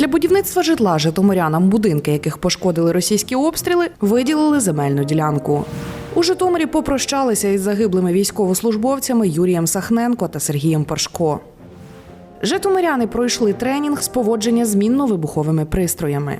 Для будівництва житла житомирянам, будинки яких пошкодили російські обстріли, виділили земельну ділянку. У Житомирі попрощалися із загиблими військовослужбовцями Юрієм Сахненко та Сергієм Пашко. Житомиряни пройшли тренінг з поводження з мінно-вибуховими пристроями.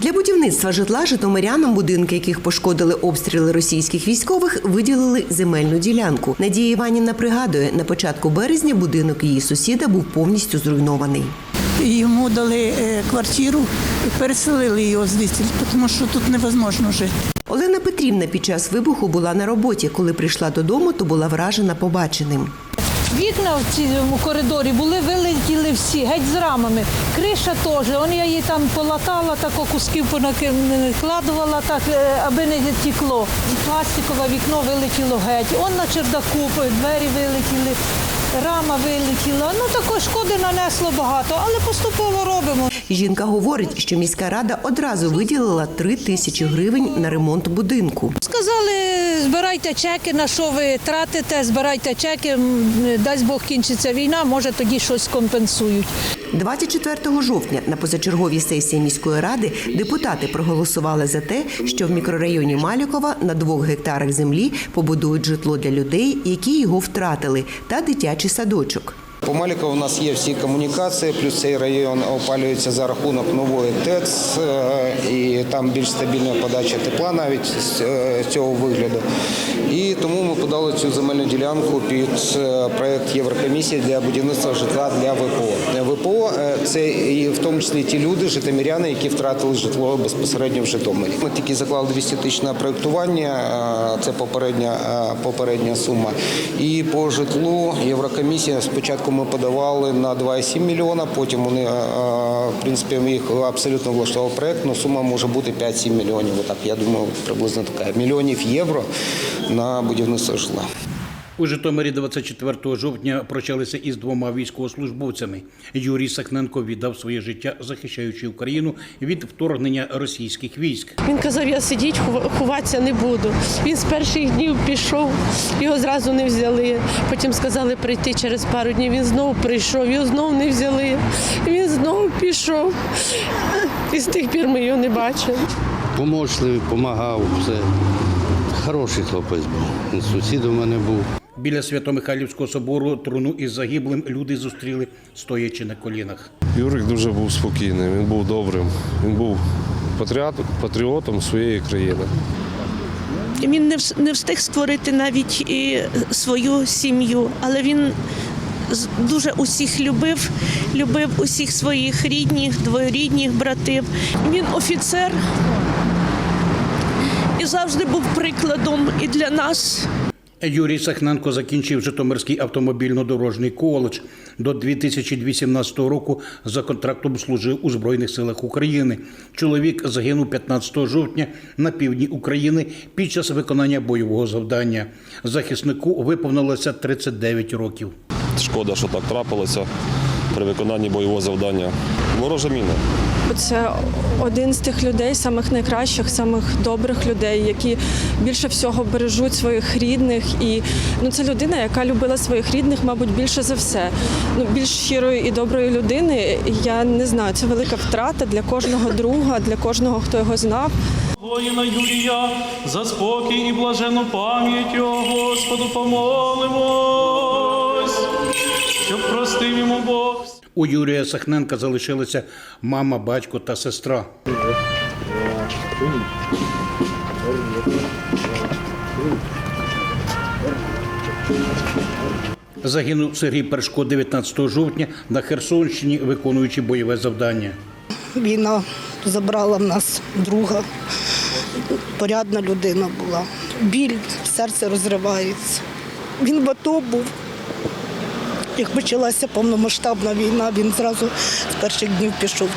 Для будівництва житла житомирянам, будинки яких пошкодили обстріли російських військових, виділили земельну ділянку. Надія Іванівна пригадує, на початку березня будинок її сусіда був повністю зруйнований. Йому дали е, квартиру і переселили його звідси, тому що тут невозможно жити. Олена Петрівна під час вибуху була на роботі. Коли прийшла додому, то була вражена побаченим. Вікна в цьому коридорі були вилетіли всі, геть з рамами. Криша теж. Он я її там полатала, так кусків понакладувала, так, е, аби не тікло. Пластикове вікно вилетіло геть. Он на чердаку двері вилетіли, рама вилетіла. Ну також шкоди нанесло багато, але поступово робимо. Жінка говорить, що міська рада одразу виділила 3 тисячі гривень на ремонт будинку. Сказали, збирайте чеки, на що ви тратите, збирайте чеки, дасть Бог кінчиться війна, може тоді щось компенсують. 24 жовтня на позачерговій сесії міської ради депутати проголосували за те, що в мікрорайоні Малюкова на двох гектарах землі побудують житло для людей, які його втратили, та дитячий садочок. По Малікову у нас є всі комунікації, плюс цей район опалюється за рахунок нової ТЕЦ, е, і там більш стабільна подача тепла навіть з е, цього вигляду. І тому ми подали цю земельну ділянку під е, проект Єврокомісії для будівництва житла для ВПО. ВПО це і в тому числі ті люди, житомиряни, які втратили житло безпосередньо в Житомирі. Ми тільки заклали 200 тисяч на проектування, е, це попередня, попередня сума. І по житлу Єврокомісія спочатку ми подавали на 2,7 мільйона, потім вони, е, в принципі, їх абсолютно влаштував проект, але сума може бути 5-7 мільйонів. Отак, я думаю, приблизно така. Мільйонів євро на будівництво житла. У Житомирі 24 жовтня прощалися із двома військовослужбовцями. Юрій Сахненко віддав своє життя, захищаючи Україну від вторгнення російських військ. Він казав, я сидіть, хов- ховатися не буду. Він з перших днів пішов, його зразу не взяли. Потім сказали прийти через пару днів. Він знову прийшов, його знову не взяли. Він знову пішов. І з тих пір ми його не бачили. Помочливий, допомагав, все. Хороший хлопець був. Сусід у мене був. Біля Свято-Михайлівського собору труну із загиблим люди зустріли, стоячи на колінах. Юрик дуже був спокійним, він був добрим, він був патріотом, своєї країни. Він не встиг створити навіть і свою сім'ю, але він дуже усіх любив, любив усіх своїх рідних, двоюрідних братів. Він офіцер і завжди був прикладом і для нас. Юрій Сахненко закінчив Житомирський автомобільно-дорожній коледж. До 2018 року за контрактом служив у Збройних силах України. Чоловік загинув 15 жовтня на півдні України під час виконання бойового завдання. Захиснику виповнилося 39 років. Шкода, що так трапилося при виконанні бойового завдання. Ворожа міна. Це один з тих людей, самих найкращих, самих добрих людей, які більше всього бережуть своїх рідних. І ну це людина, яка любила своїх рідних, мабуть, більше за все. Ну більш щирої і доброї людини. Я не знаю, це велика втрата для кожного друга, для кожного, хто його знав. Воїна Юрія, за спокій і блажену пам'ять його, Господу помолимось, щоб простив йому Бог. У Юрія Сахненка залишилися мама, батько та сестра. Загинув Сергій Першко 19 жовтня на Херсонщині, виконуючи бойове завдання. Війна забрала в нас друга. Порядна людина була. Біль, серце розривається. Він в АТО був. Як почалася повномасштабна війна, він зразу з перших днів пішов.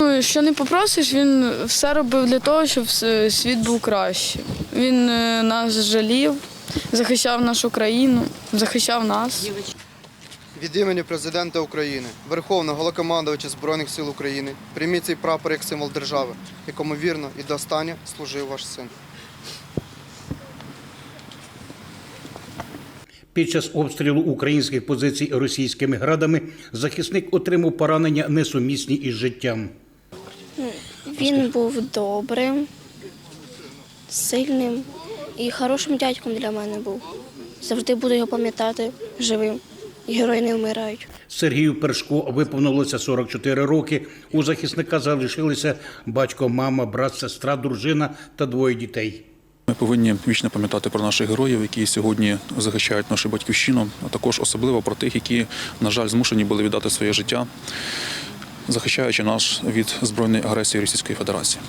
Ну, Що не попросиш, він все робив для того, щоб світ був кращим. Він е, нас жалів, захищав нашу країну, захищав нас. Від імені президента України, Верховного Голокомандувача Збройних сил України, прийміть цей прапор як символ держави, якому вірно і до останнього служив ваш син. Під час обстрілу українських позицій російськими градами захисник отримав поранення несумісні із життям. Він був добрим, сильним і хорошим дядьком для мене був. Завжди буду його пам'ятати живим. Герої не вмирають. Сергію Першко виповнилося 44 роки. У захисника залишилися батько, мама, брат, сестра, дружина та двоє дітей. Ми повинні вічно пам'ятати про наших героїв, які сьогодні захищають нашу батьківщину, а також особливо про тих, які, на жаль, змушені були віддати своє життя, захищаючи нас від збройної агресії Російської Федерації.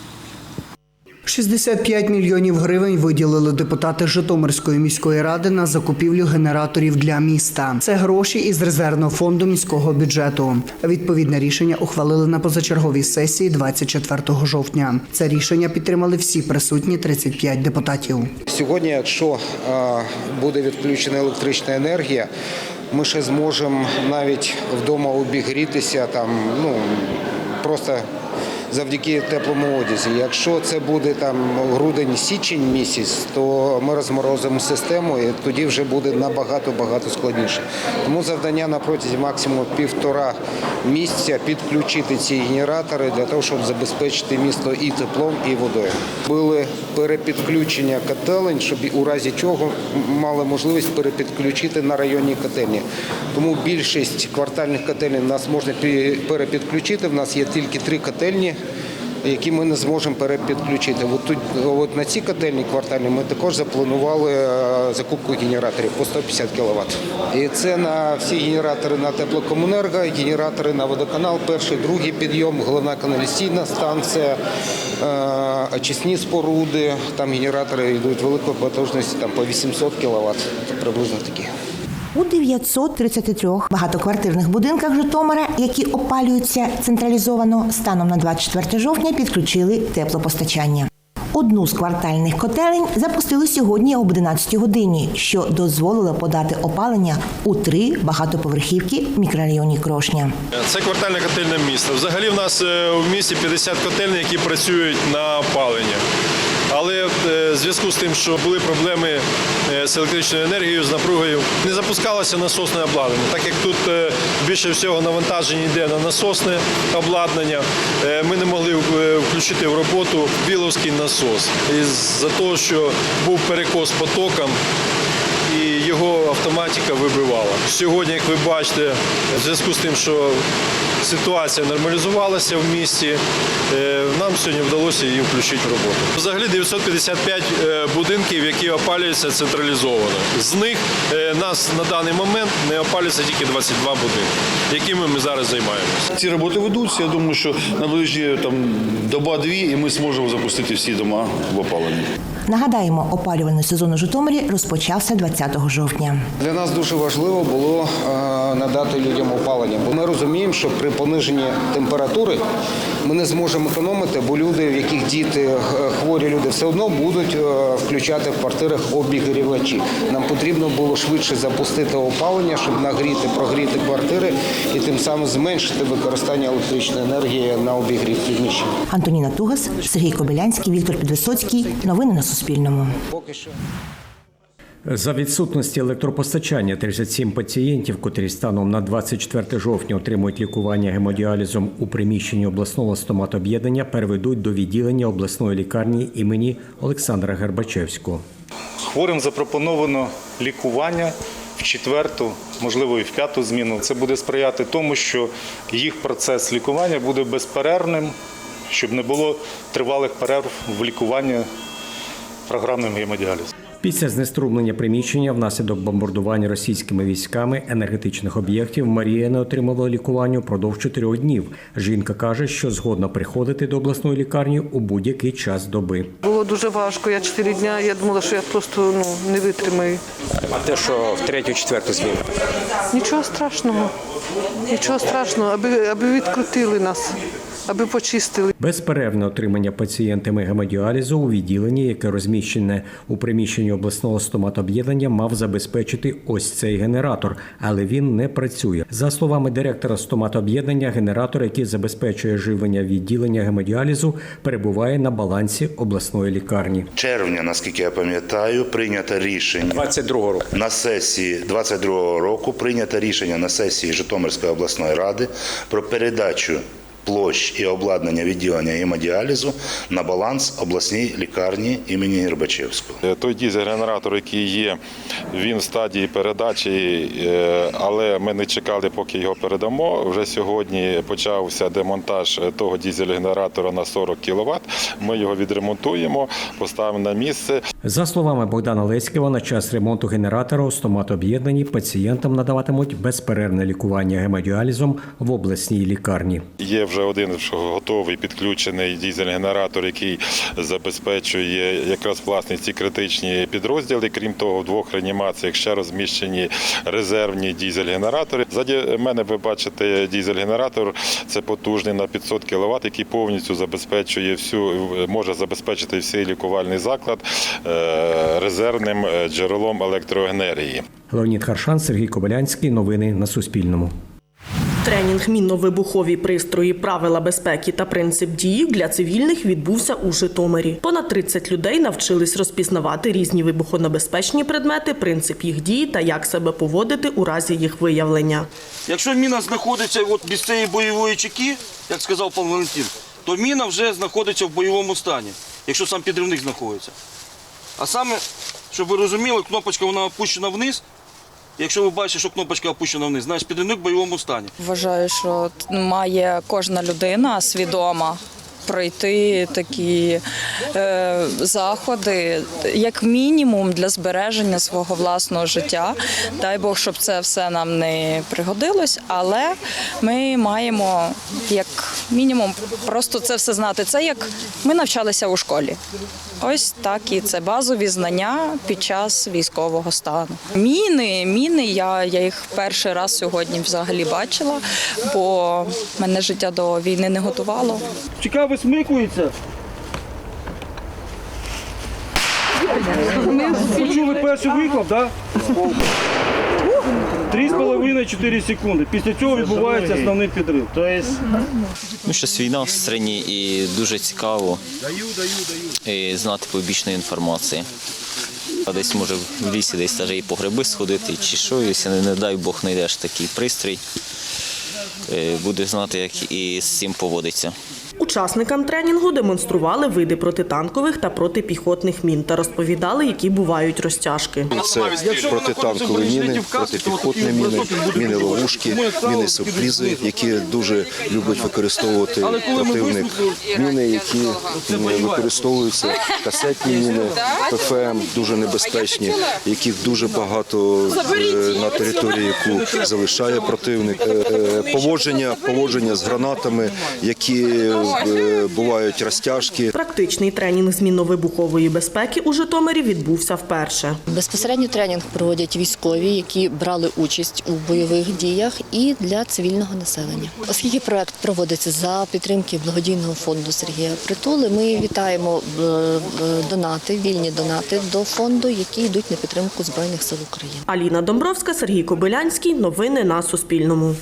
65 мільйонів гривень виділили депутати Житомирської міської ради на закупівлю генераторів для міста. Це гроші із резервного фонду міського бюджету. Відповідне рішення ухвалили на позачерговій сесії 24 жовтня. Це рішення підтримали всі присутні 35 депутатів. Сьогодні, якщо е, буде відключена електрична енергія, ми ще зможемо навіть вдома обігрітися там, ну просто завдяки теплому одязі. Якщо це буде там грудень-січень місяць, то ми розморозимо систему і тоді вже буде набагато багато складніше. Тому завдання на протязі максимум півтора місяця підключити ці генератори для того, щоб забезпечити місто і теплом, і водою. Були перепідключення котелень, щоб у разі чого мали можливість перепідключити на районні котельні. Тому більшість квартальних котельень у нас можна перепідключити. В нас є тільки три котельні. Які ми не зможемо перепідключити. От тут от на ці котельні квартальні ми також запланували е, закупку генераторів по 150 кВт. І це на всі генератори на теплокомунерго, генератори на водоканал, перший, другий підйом, головна каналізаційна станція, е, очисні споруди. Там генератори йдуть великої потужності, там по 800 кВт, приблизно такі. У 933 багатоквартирних будинках Житомира, які опалюються централізовано, станом на 24 жовтня підключили теплопостачання. Одну з квартальних котелень запустили сьогодні об 11 годині, що дозволило подати опалення у три багатоповерхівки в мікрорайоні Крошня. Це квартальна котельня міста. Взагалі в нас е, в місті 50 котельень, які працюють на опалення. Але е, в зв'язку з тим, що були проблеми е, з електричною енергією, з напругою, не запускалося насосне обладнання. Так як тут е, більше всього навантаження йде на насосне обладнання, ми не могли включити в роботу біловський насос. Із-за того, що був перекос потоком, і його автоматика вибивала. Сьогодні, як ви бачите, в зв'язку з тим, що ситуація нормалізувалася в місті, е, нам сьогодні вдалося її включити в роботу. Взагалі 955 е, будинків, які опалюються централізовано. З них е, нас на даний момент не опалюється тільки 22 будинки, якими ми зараз займаємося. Ці роботи ведуться. Я думаю, що наближені там доба-дві, і ми зможемо запустити всі дома в опалення. Нагадаємо, опалювальний сезон у Житомирі розпочався 20 жовтня. Для нас дуже важливо було е, надати людям опалення, бо ми розуміємо, що при пониженні температури ми не зможемо економити, бо люди, в яких діти е, хворі люди, все одно будуть е, включати в квартирах обігрівачі. Нам потрібно було швидше запустити опалення, щоб нагріти, прогріти квартири і тим самим зменшити використання електричної енергії на обігрів приміщень. Антоніна Тугас, Сергій Кобилянський, Віктор Підвисоцький. Новини на Суспільному. За відсутності електропостачання 37 пацієнтів, котрі станом на 24 жовтня отримують лікування гемодіалізом у приміщенні обласного стоматоб'єднання, переведуть до відділення обласної лікарні імені Олександра Гербачевського. Хворим запропоновано лікування в четверту, можливо, і в п'яту зміну. Це буде сприяти тому, що їх процес лікування буде безперервним, щоб не було тривалих перерв в лікуванні програмним гемодіалізом. Після знеструмлення приміщення внаслідок бомбардування російськими військами енергетичних об'єктів Марія не отримала лікування впродовж чотирьох днів. Жінка каже, що згодна приходити до обласної лікарні у будь-який час доби. Було дуже важко. Я чотири дні, я думала, що я просто ну, не витримаю. А те, що в третю, четверту зміну. Нічого страшного. Нічого страшного, аби, аби відкрутили нас. Аби почистили. Безперервне отримання пацієнтами гемодіалізу у відділенні, яке розміщене у приміщенні обласного стоматоб'єднання, мав забезпечити ось цей генератор, але він не працює. За словами директора стоматоб'єднання, генератор, який забезпечує живлення відділення гемодіалізу, перебуває на балансі обласної лікарні. червня, наскільки я пам'ятаю, прийнято рішення 22 року. на сесії 22 року. Прийнято рішення на сесії Житомирської обласної ради про передачу площ і обладнання відділення гемодіалізу на баланс обласній лікарні імені Гербачевського. Е, Той дізель-генератор, який є, він в стадії передачі, е, але ми не чекали, поки його передамо. Вже сьогодні почався демонтаж е, того дізель-генератора на 40 кВт. Ми його відремонтуємо, поставимо на місце. За словами Богдана Леськова, на час ремонту генератора у стоматоб'єднанні пацієнтам надаватимуть безперервне лікування гемодіалізом в обласній лікарні. Є вже один готовий підключений дізель-генератор, який забезпечує якраз власне ці критичні підрозділи. Крім того, в двох реанімаціях ще розміщені резервні дізель-генератори. Ззаді мене ви бачите дізель-генератор. Це потужний на 500 кВт, який повністю забезпечує всю, може забезпечити всій лікувальний заклад е, резервним е, джерелом електроенергії. Леонід Харшан, Сергій Кобилянський. Новини на Суспільному. Тренінг мінно-вибухові пристрої, правила безпеки та принцип дії для цивільних відбувся у Житомирі. Понад 30 людей навчились розпізнавати різні вибухонебезпечні предмети, принцип їх дії та як себе поводити у разі їх виявлення. Якщо міна знаходиться от без цієї бойової чеки, як сказав пан Валентин, то міна вже знаходиться в бойовому стані, якщо сам підривник знаходиться. А саме, щоб ви розуміли, кнопочка вона опущена вниз. Якщо ви бачите, що кнопочка опущена вниз, значить підривник в бойовому стані. Вважаю, що має кожна людина свідома пройти такі е, заходи, як мінімум для збереження свого власного життя. Дай Бог, щоб це все нам не пригодилось, але ми маємо як мінімум просто це все знати. Це як ми навчалися у школі. Ось так і це базові знання під час військового стану. Міни, міни, я, я їх перший раз сьогодні взагалі бачила, бо мене життя до війни не готувало. Чека висмикується. Почули перший виклад, так? Три з половиною 4 секунди. Після цього відбувається основний підрив. Ну, щось війна в країні і дуже цікаво і знати побічної інформації. А десь може в лісі десь навіть і по гриби сходити, чи що, якщо не, не дай Бог знайдеш такий пристрій, е, буде знати, як і з цим поводиться. Учасникам тренінгу демонстрували види протитанкових та протипіхотних мін та розповідали, які бувають розтяжки. Це протитанкові міни, протипіхотні міни, міни ловушки, міни сюрпризи, які дуже любить використовувати противник. Міни, які використовуються, касетні міни, ПФМ, дуже небезпечні, яких дуже багато на території, яку залишає противник. Е, е, Поводження, поводження з гранатами, які бувають розтяжки. Практичний тренінг з мінно-вибухової безпеки у Житомирі відбувся вперше. Безпосередньо тренінг проводять військові, які брали участь у бойових діях, і для цивільного населення. Оскільки проект проводиться за підтримки благодійного фонду Сергія Притули, ми вітаємо е, е, донати, вільні донати до фонду, які йдуть на підтримку збройних сил України. Аліна Домбровська, Сергій Кобилянський. Новини на Суспільному.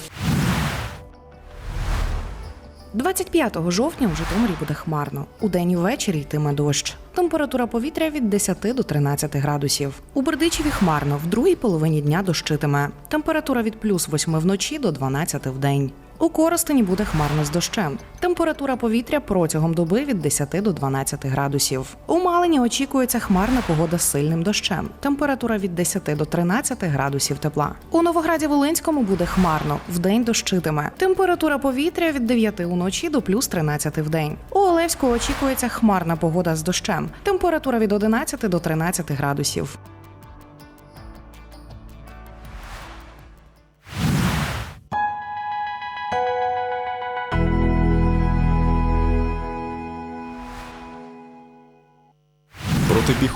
25 жовтня у Житомирі буде хмарно. У день і ввечері йтиме дощ. Температура повітря від 10 до 13 градусів. У Бердичеві хмарно, в другій половині дня дощитиме. Температура від плюс 8 вночі до 12 в день. У Коростені буде хмарно з дощем. Температура повітря протягом доби від 10 до 12 градусів. У Малині очікується хмарна погода з сильним дощем. Температура від 10 до 13 градусів тепла. У Новограді Волинському буде хмарно. Вдень дощитиме. Температура повітря від 9 уночі до плюс 13 в день. У Олевську очікується хмарна погода з дощем. Температура від 11 до 13 градусів.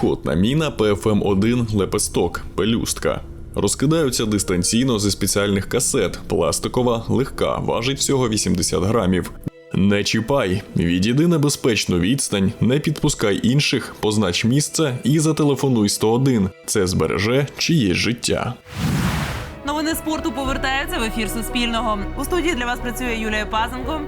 Протипіхотна міна ПФМ-1 Лепесток Пелюстка. Розкидаються дистанційно зі спеціальних касет. Пластикова, легка, важить всього 80 грамів. Не чіпай, відійди на безпечну відстань, не підпускай інших, познач місце і зателефонуй 101. Це збереже чиєсь життя. Новини спорту повертаються в ефір Суспільного. У студії для вас працює Юлія Пазенко.